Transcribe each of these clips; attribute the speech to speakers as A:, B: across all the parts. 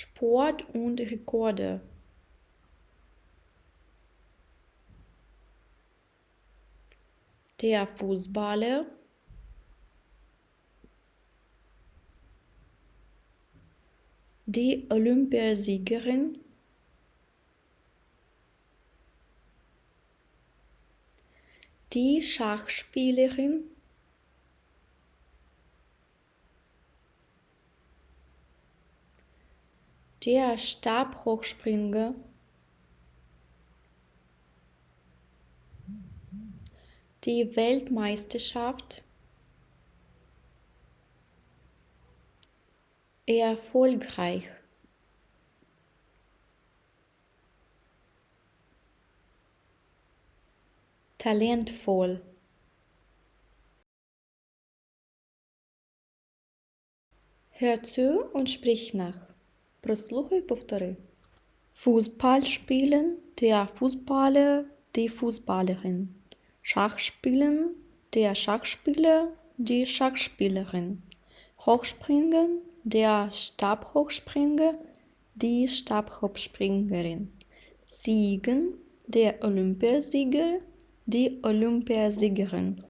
A: Sport und Rekorde. Der Fußballer. Die Olympiasiegerin. Die Schachspielerin. Der Stabhochspringer. Die Weltmeisterschaft. Erfolgreich. Talentvoll. Hör zu und sprich nach. Прослухай, повтори. Fußball spielen, der Fußballer, die Fußballerin. Schach spielen, der Schachspieler, die Schachspielerin. Hochspringen, der Stabhochspringer, die Stabhochspringerin. Siegen, der Olympiasieger, die Olympiasiegerin.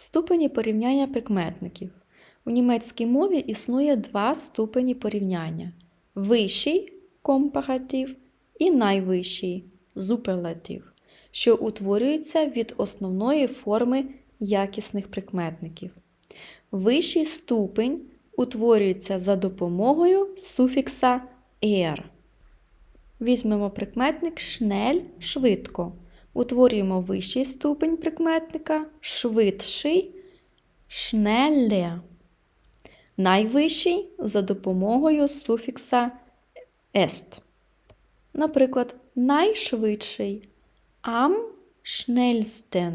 A: Ступені порівняння прикметників. У німецькій мові існує два ступені порівняння: вищий компаратив і найвищий зуперлатив, що утворюється від основної форми якісних прикметників. Вищий ступень утворюється за допомогою суфікса «er». Візьмемо прикметник шнель швидко. Утворюємо вищий ступень прикметника, швидший, шнелле. Найвищий за допомогою суфікса ест. Наприклад, найшвидший am schnellsten.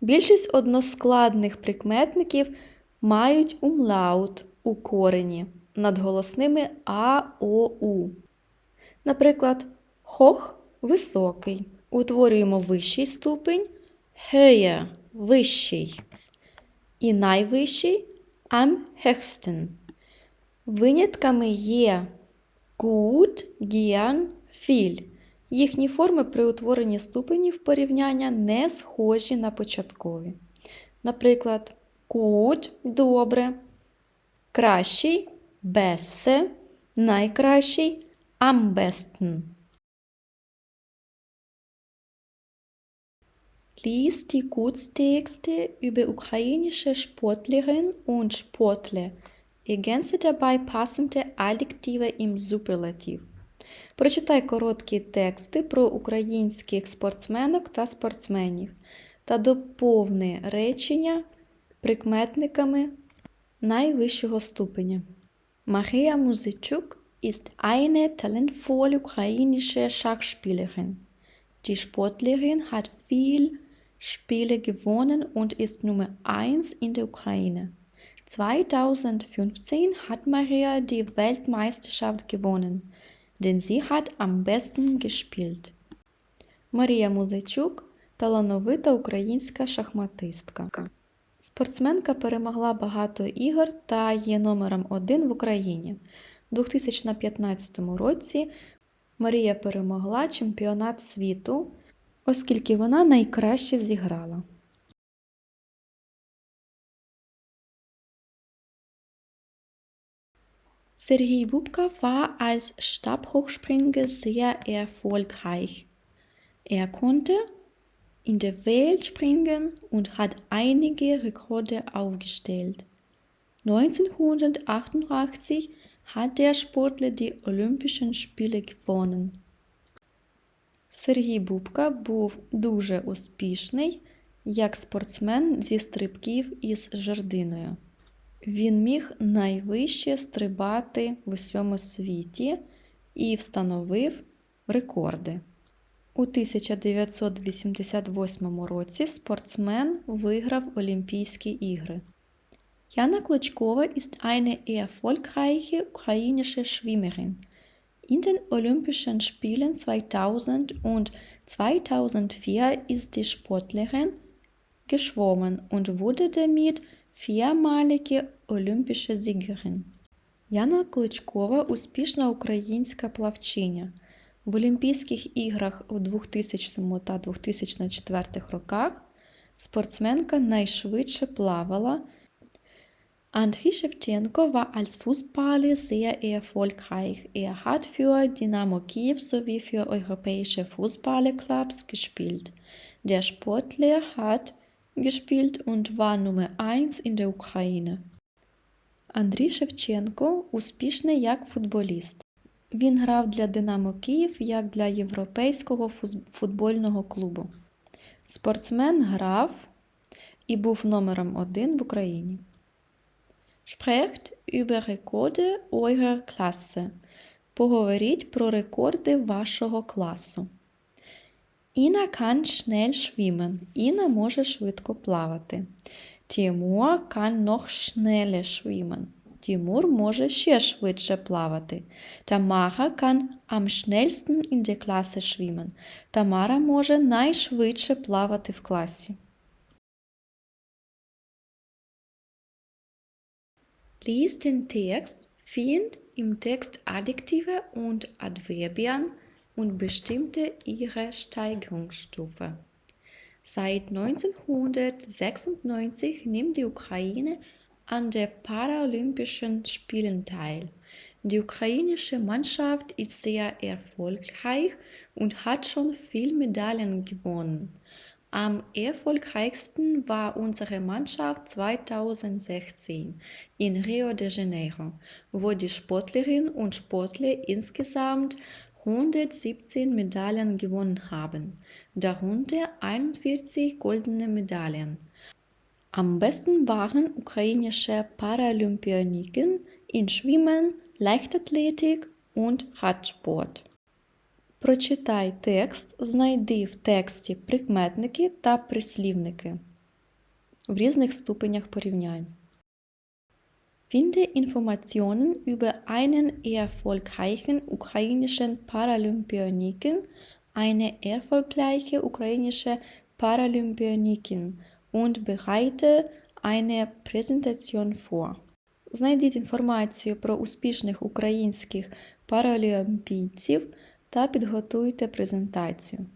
A: Більшість односкладних прикметників мають умлаут у корені над голосними А, О, У. Наприклад, хох високий. Утворюємо вищий ступень höher – вищий. І найвищий am höchsten. Винятками є gut, gern, viel. Їхні форми при утворенні ступенів порівняння не схожі на початкові. Наприклад, gut – добре, кращий besser, найкращий am besten. Lies die Kurztexte über ukrainische Sportlerinnen und Sportler. Ergänze dabei passende Adjektive im Superlativ. Прочитай короткі тексти про українських спортсменок та спортсменів та доповни речення прикметниками найвищого ступеня. Maria Musitschuk ist eine talentvolle ukrainische Schachspielerin. Die Sportlerin hat viel Spiele gewonnen und ist Nummer 1 in der Ukraine. 2015 hat Maria die Weltmeisterschaft gewonnen, denn sie hat am besten gespielt. Марія Музичук талановита українська шахматистка. Спортсменка перемогла багато ігор та є номером один в Україні. У 2015 році Марія перемогла чемпіонат світу, оскільки вона найкраще зіграла. Sergei Bubka war als Stabhochspringer sehr erfolgreich. Er konnte in der Welt springen und hat einige Rekorde aufgestellt. 1988 hat der Sportler die Olympischen Spiele gewonnen. Сергій Бубка був дуже успішний як спортсмен зі стрибків із жердиною. Він міг найвище стрибати в усьому світі і встановив рекорди. У 1988 році спортсмен виграв Олімпійські ігри. Jana Klitschkova ist eine erfolgreiche ukrainische Schwimmerin. In den Olympischen Spielen 2000 und 2004 ist die Sportlerin geschwommen und wurde damit viermalige olympische Siegerin. Яна Кличкова успішна українська плавчиня. В Олімпійських іграх у 2000 та 2004 роках спортсменка найшвидше плавала. Andriy Shevchenko war als Fußballer sehr erfolgreich. Er hat für Dynamo Kiew sowie für europäische Fußballerclubs gespielt. Der Sportler hat gespielt und war Nummer 1 in der Ukraine. Андрій Шевченко успішний як футболіст. Він грав для Динамо Київ як для Європейського футбольного клубу. Спортсмен грав і був номером один в Україні. Sprecht über Rekorde eurer Klasse. Поговоріть про рекорди вашого класу. Інна kann schnell schwimmen. Інна може швидко плавати. Тимур kann noch schneller schwimmen. Тимур може ще швидше плавати. Тамара kann am schnellsten in der Klasse schwimmen. Тамара може найшвидше плавати в класі. Lies den Text, find im Text Adjektive und Adverbien und bestimmte ihre Steigerungsstufe. Seit 1996 nimmt die Ukraine an der Paralympischen Spielen teil. Die ukrainische Mannschaft ist sehr erfolgreich und hat schon viele Medaillen gewonnen. Am erfolgreichsten war unsere Mannschaft 2016 in Rio de Janeiro, wo die Sportlerinnen und Sportler insgesamt 117 Medaillen gewonnen haben, darunter 41 goldene Medaillen. Am besten waren ukrainische Paralympioniken in Schwimmen, Leichtathletik und Radsport. Прочитай текст, знайди в тексті прикметники та прислівники в різних ступенях порівнянь. Finde Informationen über einen erfolgreichen ukrainischen Paralympioniken, eine erfolgreiche ukrainische Paralympionikin und bereite eine Präsentation vor. Знайдіть інформацію про успішних українських паралімпійців та підготуйте презентацію.